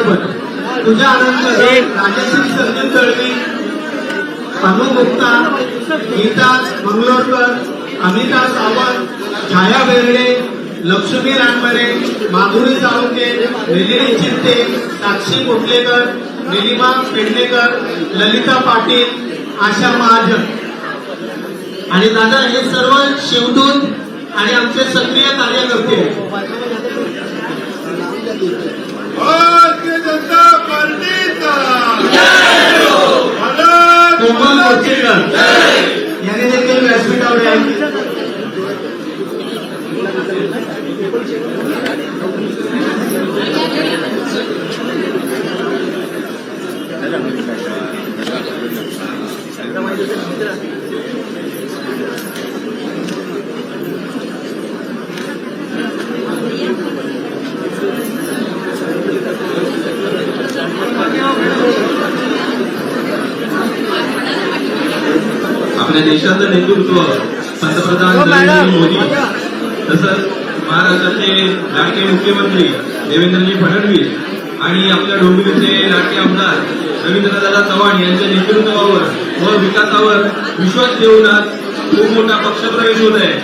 चित्रपट तुझ्या आनंद राजश्री संदीप दळवी अनु गुप्ता गीता मंगलोरकर अमिता सावंत छाया बेर्डे लक्ष्मी रानमरे माधुरी साळुंके निलिनी चित्ते साक्षी कुटलेकर निलिमा पेडणेकर ललिता पाटील आशा महाजन. आणि दादा हे सर्व शिवदूत आणि आमचे सक्रिय कार्यकर्ते आहेत. भारतीय जनता पार्टीचा. कोमल मोर्चेकर यांनी देखील व्यासपीठावर यायचे आपल्या देशाचं नेतृत्व पंतप्रधान नरेंद्र मोदी. तसंच महाराष्ट्राचे लाडके मुख्यमंत्री देवेंद्रजी फडणवीस आणि आपल्या डोंबिवलीचे लाडके आमदार रवींद्रदादा चव्हाण यांच्या नेतृत्वावर व विकासावर विश्वास ठेवून आज खूप मोठा पक्षप्रवेश होत आहे.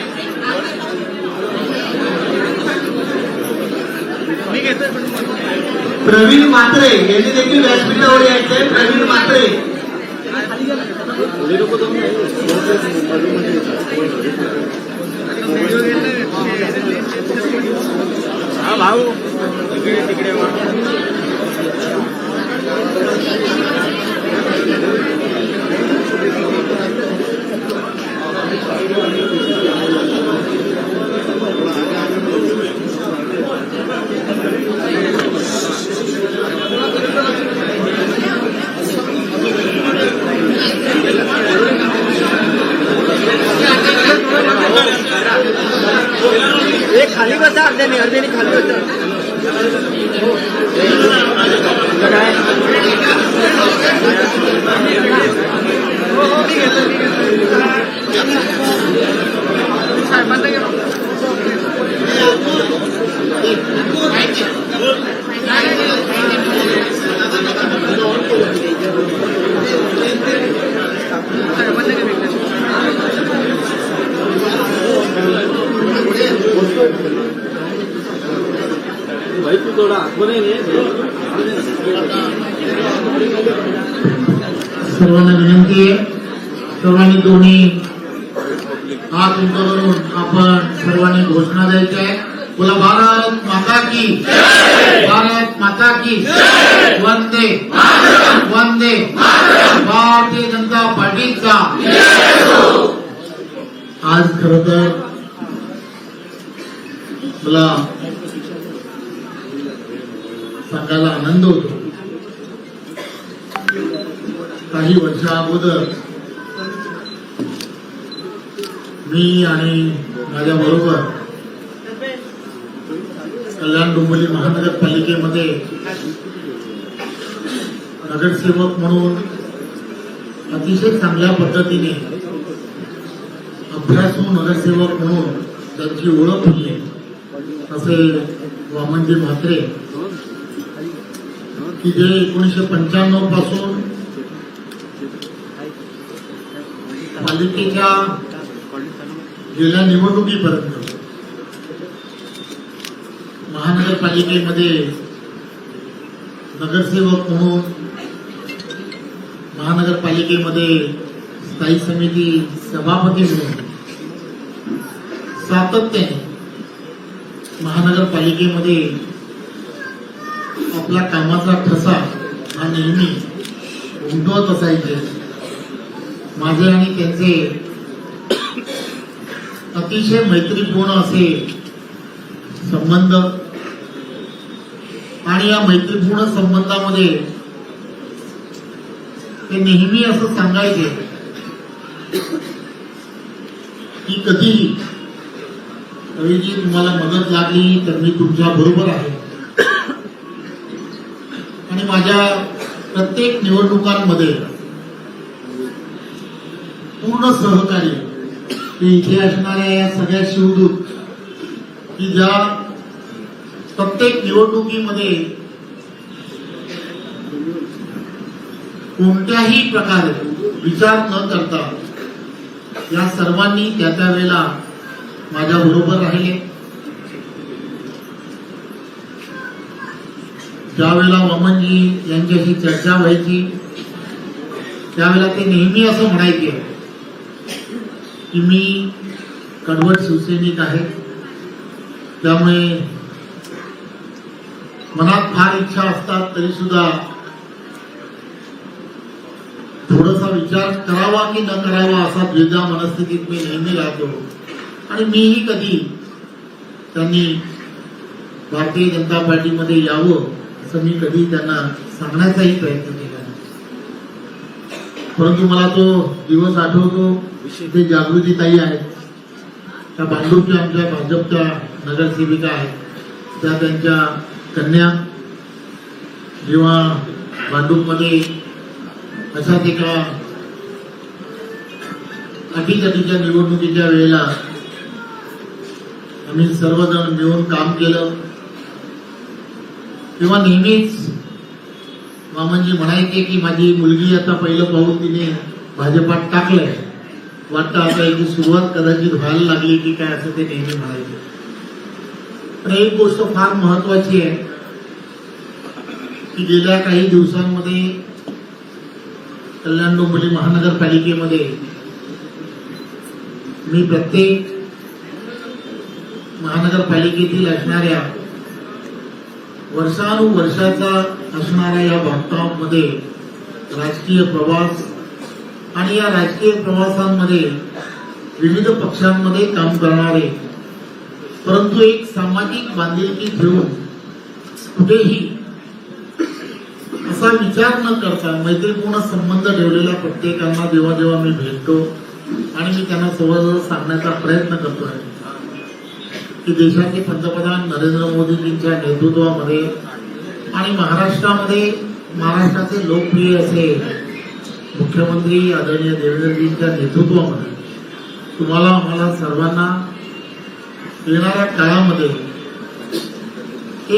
प्रवीण मात्रे यांनी देखील व्यासपीठावर यायचंय. प्रवीण मात्रे. బాగు ఇక్కడ ఇక్కడ सर्वांना विनंती आहे. सर्वांनी दोन्ही हात उंच करून आपण सर्वांनी घोषणा द्यायची आहे बोला भारत माता की भारत माता की वंदे वंदे भारतीय जनता पार्टीचा आज खर तर मला सांगायला आनंद होतो. काही वर्षा अगोदर मी आणि माझ्या बरोबर कल्याण डोंबिवली महानगरपालिकेमध्ये नगरसेवक म्हणून अतिशय चांगल्या पद्धतीने अभ्यासू नगरसेवक म्हणून त्यांची ओळख होती असे वामनजी म्हात्रे. की जे एकोणीसशे पंच्याण्णवपासून पालिकेच्या गेल्या निवडणुकीपर्यंत महानगरपालिकेमध्ये नगरसेवक म्हणून महानगरपालिकेमध्ये स्थायी समिती सभापती म्हणून सातत्याने महानगरपालिकेमध्ये आपल्या कामाचा ठसा हा नेहमी उमटवत असायचे. माझे आणि त्यांचे अतिशय मैत्रीपूर्ण असे संबंध आणि या मैत्रीपूर्ण संबंधामध्ये ते नेहमी असं सांगायचे की कधीही रवीजी तुम्हाला मदत लागली तर मी तुमच्या बरोबर आहे. आणि माझ्या प्रत्येक निवडणुकांमध्ये पूर्ण सहकार्य. इथे असणाऱ्या या सगळ्या शिवदूत की ज्या प्रत्येक निवडणुकीमध्ये कोणत्याही प्रकारे विचार न करता या सर्वांनी त्या त्या वेळेला माझ्या बरोबर राहिले. ज्यावेळेला वामनजी यांच्याशी चर्चा व्हायची त्यावेळेला ते नेहमी असं म्हणायचे की मी कडवट शिवसैनिक आहे. त्यामुळे मनात फार इच्छा असतात तरी सुद्धा थोडासा विचार करावा की न करावा असा द्विधा मनस्थितीत मी नेहमी राहतो. आणि मीही कधी त्यांनी भारतीय जनता पार्टीमध्ये यावं असं मी कधी त्यांना सांगण्याचाही प्रयत्न केला परंतु मला तो दिवस आठवतो. ते जागृती ताई आहेत. त्या बांधूरच्या आमच्या भाजपच्या नगरसेविका आहेत. त्या त्यांच्या कन्या जेव्हा भांडूपमध्ये अशाच एका अटीतटीच्या निवडणुकीच्या वेळेला आम्ही सर्वजण मिळून काम केलं. तेव्हा नेहमीच मामांजी म्हणायचे की माझी मुलगी आता पहिलं पाहून तिने भाजपात टाकलंय. वाटतं आता याची सुरुवात कदाचित व्हायला लागली की काय असं ते नेहमी म्हणायचे. पण एक गोष्ट फार महत्वाची आहे की गेल्या काही दिवसांमध्ये कल्याण डोंबिवली महानगरपालिकेमध्ये मी प्रत्येक महानगरपालिकेतील असणाऱ्या वर्षानुवर्षाचा असणाऱ्या या बांधकामामध्ये राजकीय प्रवास आणि या राजकीय प्रवासांमध्ये विविध पक्षांमध्ये काम करणारे परंतु एक सामाजिक बांधिलकी ठेवून कुठेही असा विचार न करता मैत्रीपूर्ण संबंध ठेवलेल्या प्रत्येकांना जेव्हा जेव्हा मी भेटतो आणि मी त्यांना सहज सांगण्याचा प्रयत्न करतोय की देशाचे पंतप्रधान नरेंद्र मोदीजींच्या नेतृत्वामध्ये आणि महाराष्ट्रामध्ये महाराष्ट्राचे लोकप्रिय असे मुख्यमंत्री आदरणीय देवेंद्रजींच्या नेतृत्वामध्ये तुम्हाला आम्हाला सर्वांना येणाऱ्या काळामध्ये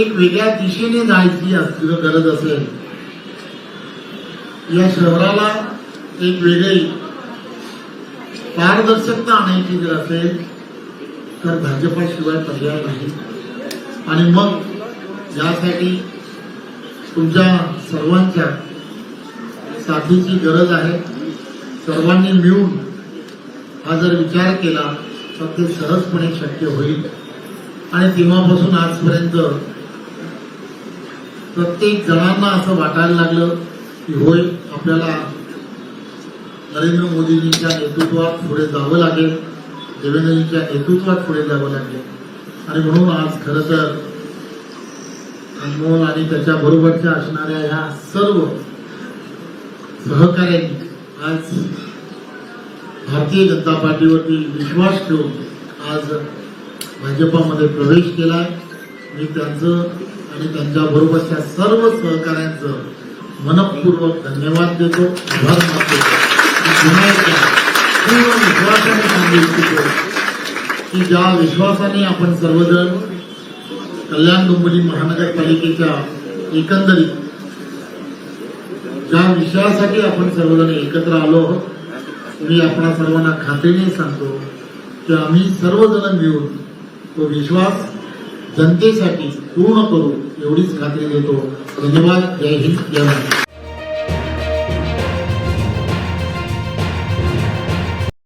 एक वेगळ्या दिशेने जायची असं गरज असेल या शहराला एक वेगळी पारदर्शकता आणायची जर असेल तर भाजपाशिवाय पर्याय नाही. आणि मग यासाठी तुमच्या सर्वांच्या साथीची गरज आहे. सर्वांनी मिळून हा जर विचार केला तर ते सहजपणे शक्य होईल. आणि तेव्हापासून आजपर्यंत प्रत्येक जणांना असं वाटायला लागलं की होय आपल्याला नरेंद्र मोदीजींच्या नेतृत्वात पुढे जावं लागेल देवेंद्रजींच्या नेतृत्वात पुढे जावं लागेल. आणि म्हणून आज खरं तर अनमोल आणि त्याच्या बरोबरच्या असणाऱ्या ह्या सर्व सहकार्यांनी आज भारतीय जनता पार्टीवरती विश्वास ठेवून आज भाजपामध्ये प्रवेश केला मी त्यांचं आणि त्यांच्या बरोबरच्या सर्व सहकाऱ्यांचं मनपूर्वक धन्यवाद देतो. आभार मानतो. पुन्हा एकदा पूर्ण विश्वासाने सांगू इच्छितो की ज्या विश्वासाने आपण सर्वजण कल्याण डोंबिवली महानगरपालिकेच्या एकंदरीत ज्या विषयासाठी आपण सर्वजण एकत्र आलो आहोत मी आपणा सर्वांना खात्रीने सांगतो की आम्ही सर्वजण मिळून तो विश्वास जनतेसाठी पूर्ण करू एवढीच खात्री देतो. धन्यवाद. जय हिंद. जय महाराष्ट्र.